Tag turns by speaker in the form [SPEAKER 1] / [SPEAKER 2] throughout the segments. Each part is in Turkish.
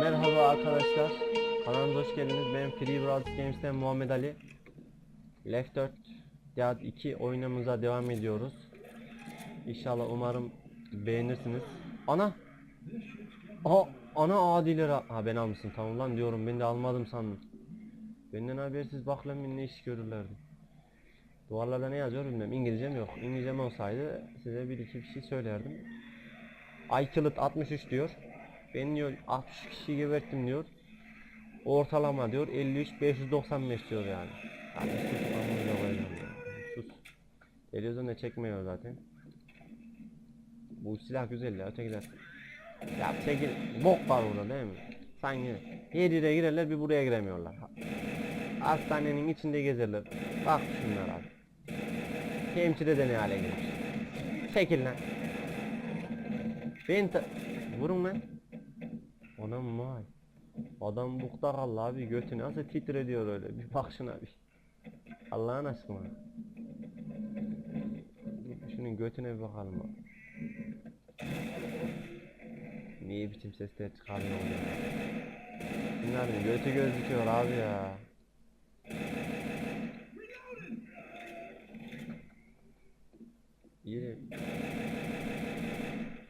[SPEAKER 1] Merhaba arkadaşlar. Kanalımıza hoş geldiniz. Ben Free Brothers Games'ten Muhammed Ali. Left 4 Dead 2 oyunumuza devam ediyoruz. İnşallah umarım beğenirsiniz. Ana! Aha! Ana adiler ha ben almışsın tamam lan diyorum ben de almadım sandım. Benden habersiz bak lan beni ne iş görürlerdi. Duvarlarda ne yazıyor bilmem İngilizcem yok. İngilizcem olsaydı size bir iki bir şey söylerdim. iKillit 63 diyor. Ben diyor 60 kişi geberttim diyor. Ortalama diyor 53 595 diyor yani sus amına koyayım ya. Sus. Televizyonda çekmiyor zaten. Bu silah güzel ya ötekiler. Ya çekil bok var orada değil mi? Sanki her yere girerler bir buraya giremiyorlar. Ha- Hastanenin içinde gezerler. Bak şunlar abi. Hemşire de ne hale gelmiş. Çekil lan. Ben Vurun lan. Anam vay. Adam bukta kaldı abi götü nasıl titrediyor öyle bir bak şuna bir. Allah'ın aşkına. Şunun götüne bir bakalım abi. Niye biçim sesler çıkarıyor? Bunların götü gözüküyor abi ya. İyi.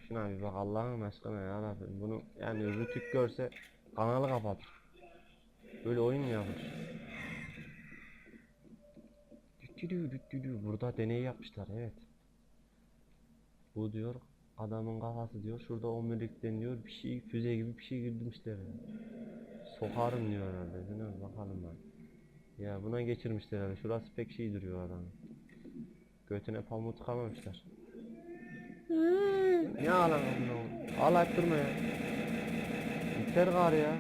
[SPEAKER 1] Şuna bir bak Allah'ın aşkına ya Rabbim. Bunu yani Rütük görse kanalı kapatır. Böyle oyun mu yapmış? Burada deney yapmışlar evet. Bu diyor adamın kafası diyor şurada omurilikten diyor bir şey füze gibi bir şey girdirmişler. Yani. Sokarım diyor herhalde. Bir bakalım ben. Ya buna geçirmişler herhalde. Şurası pek şey duruyor adamın. Götüne pamuk tıkamamışlar. Ne ağlan amına Ağlayıp durma ya. Yeter gar ya.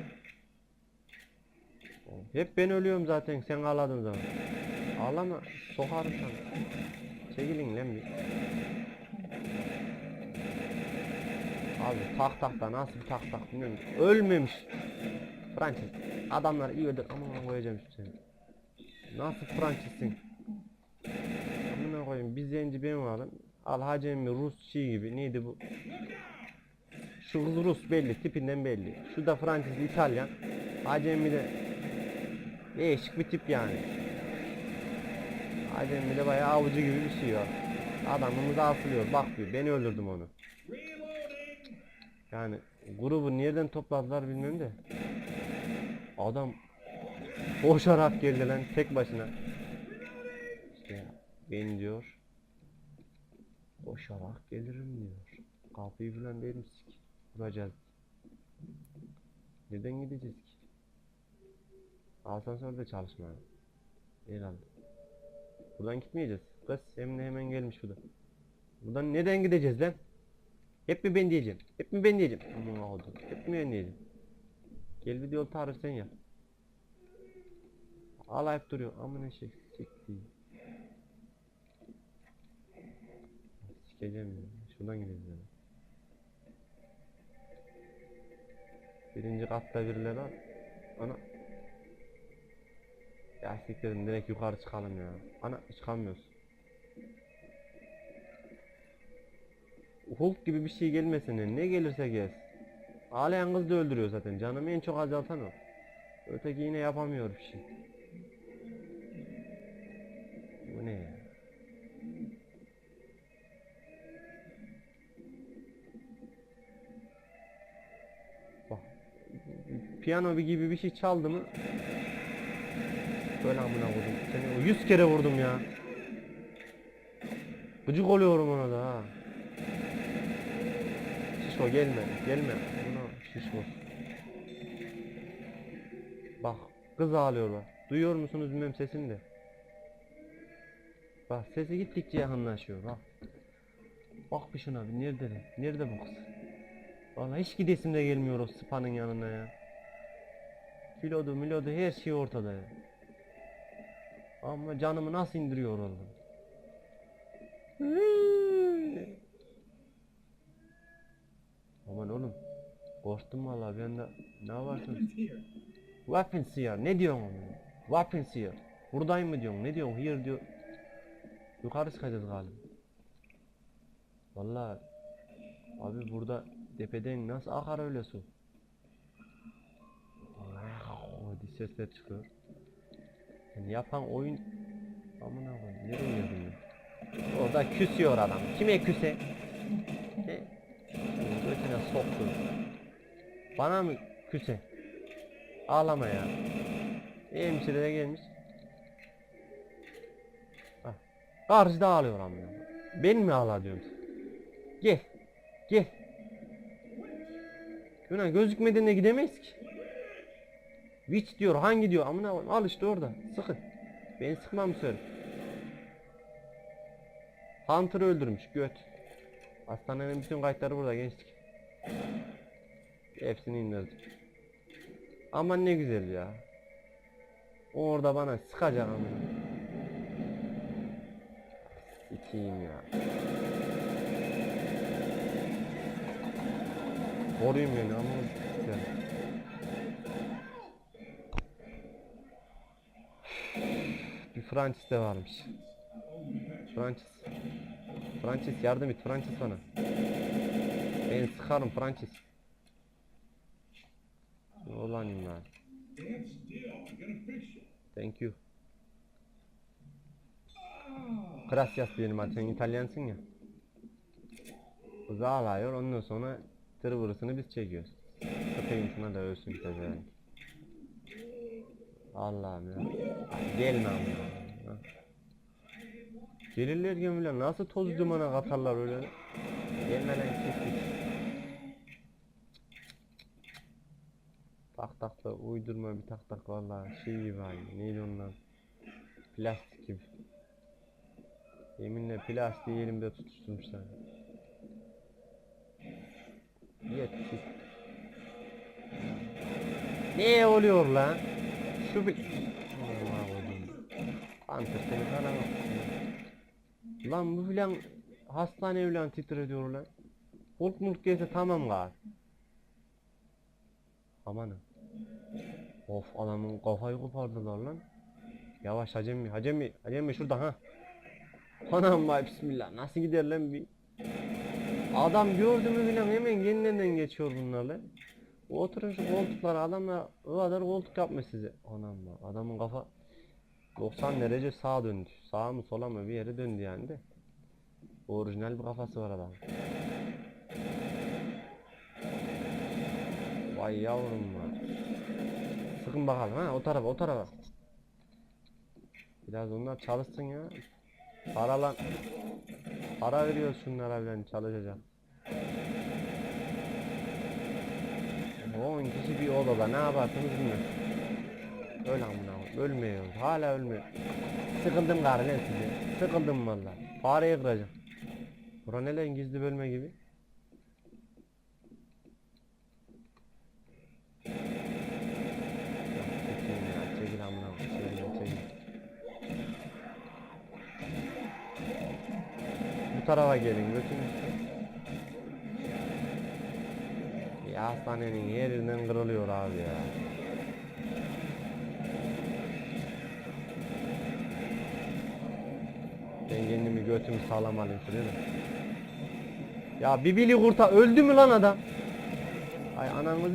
[SPEAKER 1] Hep ben ölüyorum zaten sen ağladın zaman. Ağlama sokarım sana. Çekilin lan bir. Abi tak tak da nasıl bir tak tak bilmiyorum. Ölmemiş. Fransız. Adamlar iyi öldür. Aman koyacağım seni. Nasıl Fransızsın? Amına koyayım bir zenci ben varım. Al hacemi Rus şey gibi neydi bu? Şu kız Rus belli tipinden belli. Şu da Fransız İtalyan. Hacemi de değişik bir tip yani. Hacemi de bayağı avcı gibi bir şey var. Adamımız asılıyor bakmıyor ben öldürdüm onu. Yani grubu nereden topladılar bilmem de. Adam koşarak geldi lan tek başına. İşte ben diyor koşarak gelirim diyor. Kapıyı falan verir sik. Vuracağız. Neden gideceğiz ki? Asansörde çalışmıyor. Herhalde. Buradan gitmeyeceğiz. Kız Emine hemen gelmiş bu da. Buradan neden gideceğiz lan? Hep mi ben diyeceğim? Hep mi ben diyeceğim? Aman oldu. Hep mi ben diyeceğim? Gel bir yol tarif sen yap. Alayıp duruyor. Aman eşek sikti. Sikeceğim ya. Şuradan gideceğiz yani. Birinci katta birileri var. Ana. Ya siktirin direkt yukarı çıkalım ya. Ana çıkamıyoruz. Hulk gibi bir şey gelmesin ne gelirse gez. Ağlayan kız da öldürüyor zaten. Canımı en çok azaltan o. Öteki yine yapamıyor bir şey. Bu ne ya? Bak. Piyano gibi bir şey çaldı mı? Böyle amına vurdum. Seni o 100 kere vurdum ya. Gıcık oluyorum ona da ha. Şişko gelme, gelme. Buna şişko. Bak, kız ağlıyor bak. Duyuyor musunuz bilmem sesini de. Bak sesi gittikçe yakınlaşıyor bak. Bak bir şuna bir nerede de? Nerede bu kız? Vallahi hiç gidesim de gelmiyor o sıpanın yanına ya. Kilodu milodu her şey ortada ya. Ama canımı nasıl indiriyor oğlum? Aman oğlum. Korktum vallahi bir anda. Ne varsın? Weapons here. Ne diyorsun oğlum? Weapons here. Buradayım mı diyorsun? Ne diyorsun? Here diyor. Yukarı çıkacağız galiba. Vallahi abi burada tepeden nasıl akar öyle su? O diş sesler çıkıyor. Yani yapan oyun amına koyayım nereye ben? Orada küsüyor adam. Kime küse? Ne? Götüne soktu. Bana mı küse? Ağlama ya. Hemşire de gelmiş. Ah. Karşıda ağlıyor amına. Ben mi ağla diyorum? Gel. Gel. Yunan gözükmeden de gidemeyiz ki. Witch diyor hangi diyor amına al işte orada sıkın. Ben sıkmam söyle. Hunter öldürmüş göt. Hastanenin bütün kayıtları burada gençlik. Hepsini indirdim. Aman ne güzel ya. O Orada bana sıkacak amına. Sikiyim ya. Koruyun beni ama güzel. Bir Francis de varmış. Francis. Francis yardım et Francis bana. Ben sıkarım Francis. Ulan ya. Thank you. Gracias diyelim hadi sen İtalyansın ya. Kız ağlıyor ondan sonra tırvırısını biz çekiyoruz. Köpeğin şuna da ölsün pezevenk. Allah'ım ya. Gelme amına. Gelirler gemiler nasıl toz dumana katarlar öyle. Gelme lan kes git. Tak tak da uydurma bir tak tak vallahi şey gibi aynı neydi onlar plastik gibi Yeminle plastiği elimde tutuşturmuşlar Yetişik Ne oluyor lan? Şu bir... Allah koydum. Antır seni bak. Lan bu filan hastane filan titrediyor lan. Hulk mulk gelse tamam gal. Amanın. Of adamın kafayı kopardılar lan. Yavaş hacemi hacemi hacemi şurada ha. Anam vay bismillah nasıl gider lan bir. Adam gördü mü bilmem hemen kendinden geçiyor bunlarla. Oturun şu koltuklara adamlar o kadar koltuk yapmış size. Anam bak adamın kafa 90 derece sağa döndü. Sağa mı sola mı bir yere döndü yani de. Orijinal bir kafası var adam. Vay yavrum var. Sıkın bakalım ha o tarafa o tarafa. Biraz onlar çalışsın ya. Para lan. Para veriyoruz şunlara bilen çalışacak. 10 kişi bir odada ne yaparsınız bilmiyorum. Öyle amına ölmüyor. Hala ölmüyor. Sıkıldım gari lan size. Sıkıldım valla. Fareyi kıracağım. Bura ne lan gizli bölme gibi. Bu tarafa gelin götürün. Ya hastanenin yerinden kırılıyor abi ya. Ben kendimi götümü sağlam alayım şuraya da. Ya bibili kurta öldü mü lan adam? Ay anamız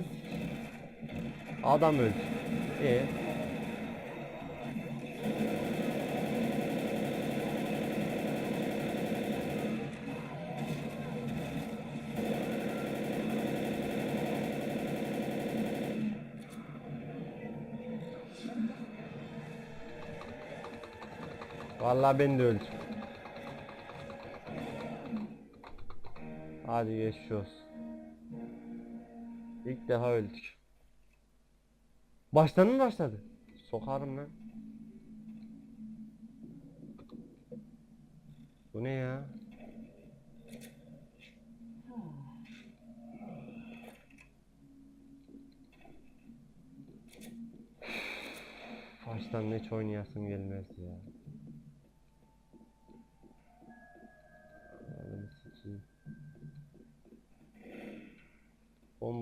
[SPEAKER 1] Adam öldü. E Vallahi ben de öldüm. Hadi geçmiş olsun. İlk defa öldük. Baştan mı başladı? Sokarım lan. Bu ne ya? Baştan hiç oynayasım gelmezdi ya.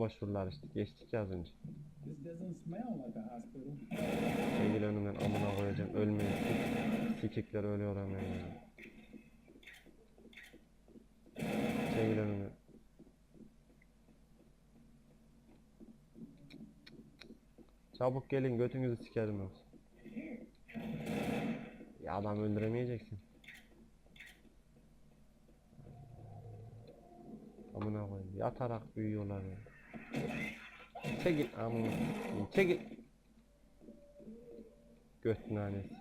[SPEAKER 1] Bomboş buralar işte. Geçtik ya az önce. Çekil önümden amına koyacağım. Ölmeyin. Sik- Sikikler ölüyor hemen ya. Çekil önümden. Çabuk gelin götünüzü sikerim yoksa. Ya adam öldüremeyeceksin. Amına koyayım. Yatarak büyüyorlar ya. Çekil amına. Çekil. Göt nanesi.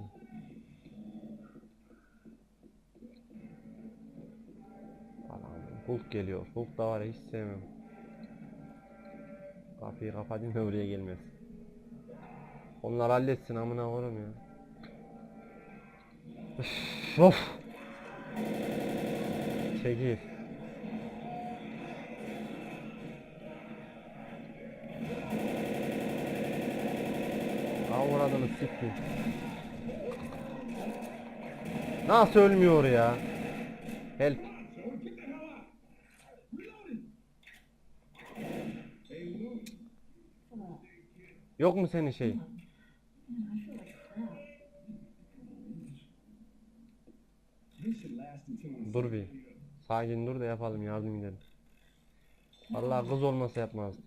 [SPEAKER 1] Hulk geliyor. Hulk da var hiç sevmem. Kapıyı kapatayım da buraya gelmez. Onlar halletsin amına koyayım ya. Üf, of. Çekil. Avradını siktir. Nasıl ölmüyor ya? Help. Yok mu senin şey? Dur bir. Sakin dur da yapalım yardım edelim. Allah kız olmasa yapmazdım.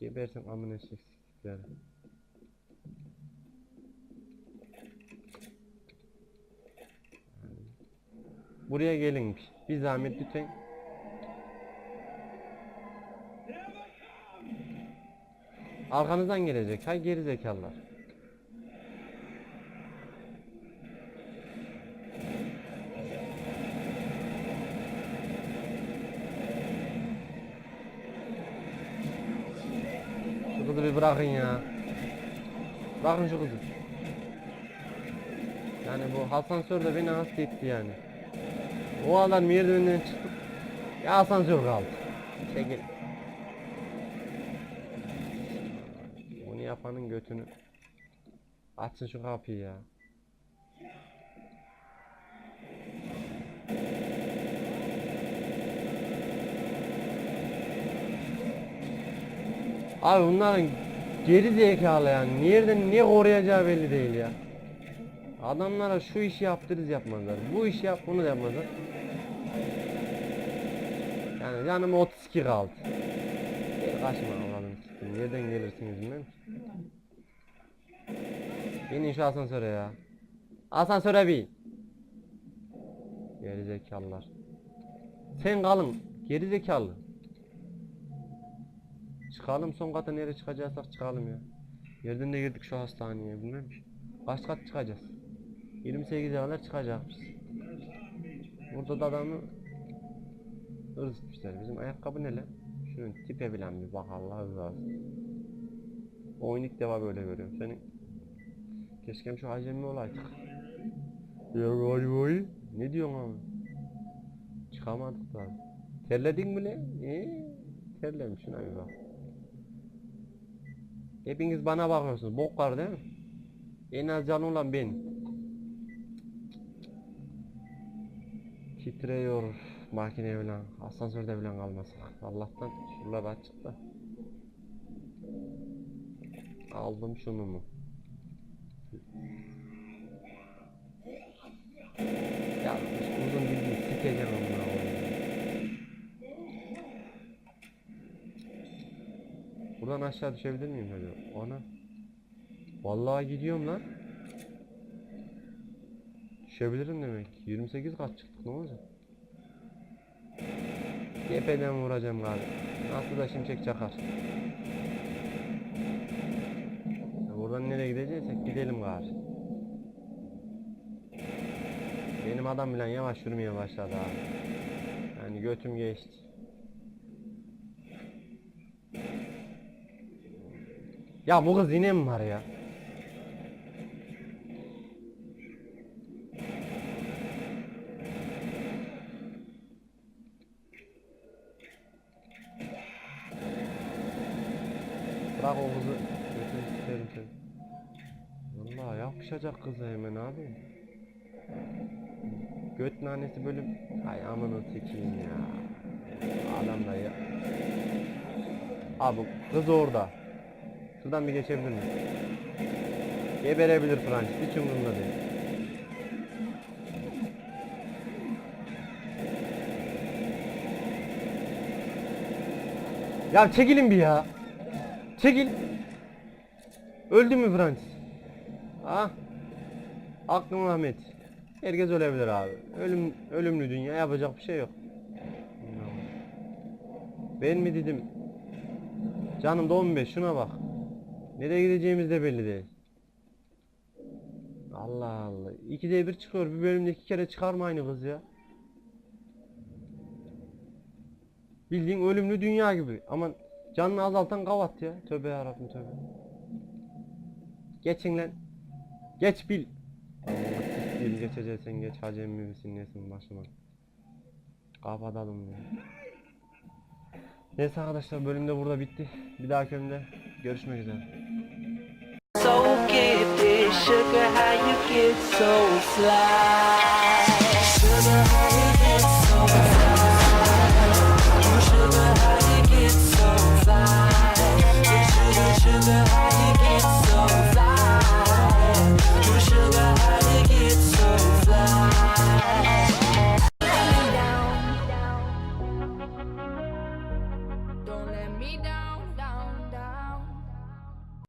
[SPEAKER 1] Gebersin amına çeksikleri. Buraya gelin bir. Bir zahmet lütfen. Arkanızdan gelecek. Hay geri zekalılar. Bir bırakın ya. Bırakın şu kızı. Yani bu asansör de beni hasta etti yani. O adam merdivenden çıktık. Ya asansör kaldı. Çekil. Bunu yapanın götünü. Açın şu kapıyı ya. Abi bunların geri zekalı yani. Nereden ne koruyacağı belli değil ya. Adamlara şu işi yaptırız yapmazlar. Bu işi yap bunu da yapmazlar. Yani canım 32 kaldı. Gel kaçma Allah'ım. Nereden gelirsiniz bilmem. Binin şu asansöre ya. Asansöre bin. Geri zekalılar. Sen kalın. Geri zekalı. Çıkalım son kata nereye çıkacaksak çıkalım ya. Yerden de girdik şu hastaneye bilmem ki. Kaç kat çıkacağız? 28'e kadar çıkacakmış. Burada da adamı hırs etmişler. Bizim ayakkabı ne lan? Şunun tipe bilen bir bak Allah rızası. Oyun ilk defa böyle görüyorum. Senin keşke şu acemi olaydık. Ya vay vay. Ne diyorsun abi? Çıkamadık da. Terledin mi lan? Ee, terlemiş şuna bir bak. Hepiniz bana bakıyorsunuz. Bok var değil mi? En az canı olan ben. Titriyor makine falan. Asansörde falan kalmasın. Allah'tan şuralar açık. Aldım şunu mu? Ya uzun bildiğin sikeceğim amına koyayım. Buradan aşağı düşebilir miyim böyle? Ona. Vallahi gidiyorum lan. Düşebilirim demek. 28 kat çıktık ne olacak? Tepeden vuracağım galiba. Nasıl da şimşek çakar. Buradan nereye gideceksek gidelim gari. Benim adam bilen yavaş yürümeye başladı abi. Yani götüm geçti. Ya bu kız yine mi var ya? Bırak o kızı. Götünü sikerim seni. Vallahi yapışacak kıza hemen abi. Göt nanesi bölüm. Ay amanı sikeyim ya. Adam da ya. Abi kız orada. Şuradan bir geçebilir mi? Geberebilir Francis. Hiç umurumda değil. Ya çekilin bir ya. Çekil. Öldü mü Francis? Ah. Aklım Ahmet. Herkes ölebilir abi. Ölüm ölümlü dünya yapacak bir şey yok. Ben mi dedim? Canım da 15 şuna bak. Nereye gideceğimiz de belli değil. Allah Allah. İkide bir çıkıyor. Bir bölümde iki kere çıkar mı aynı kız ya? Bildiğin ölümlü dünya gibi. Aman canını azaltan kavat ya. Tövbe yarabbim tövbe. Geçin lan. Geç bil. Siktiğim geçeceksen geç hacem misin nesin başıma. Kapatalım ya. Neyse arkadaşlar bölüm de burada bitti. Bir dahaki bölümde görüşmek üzere.
[SPEAKER 2] Sugar, how you get so fly?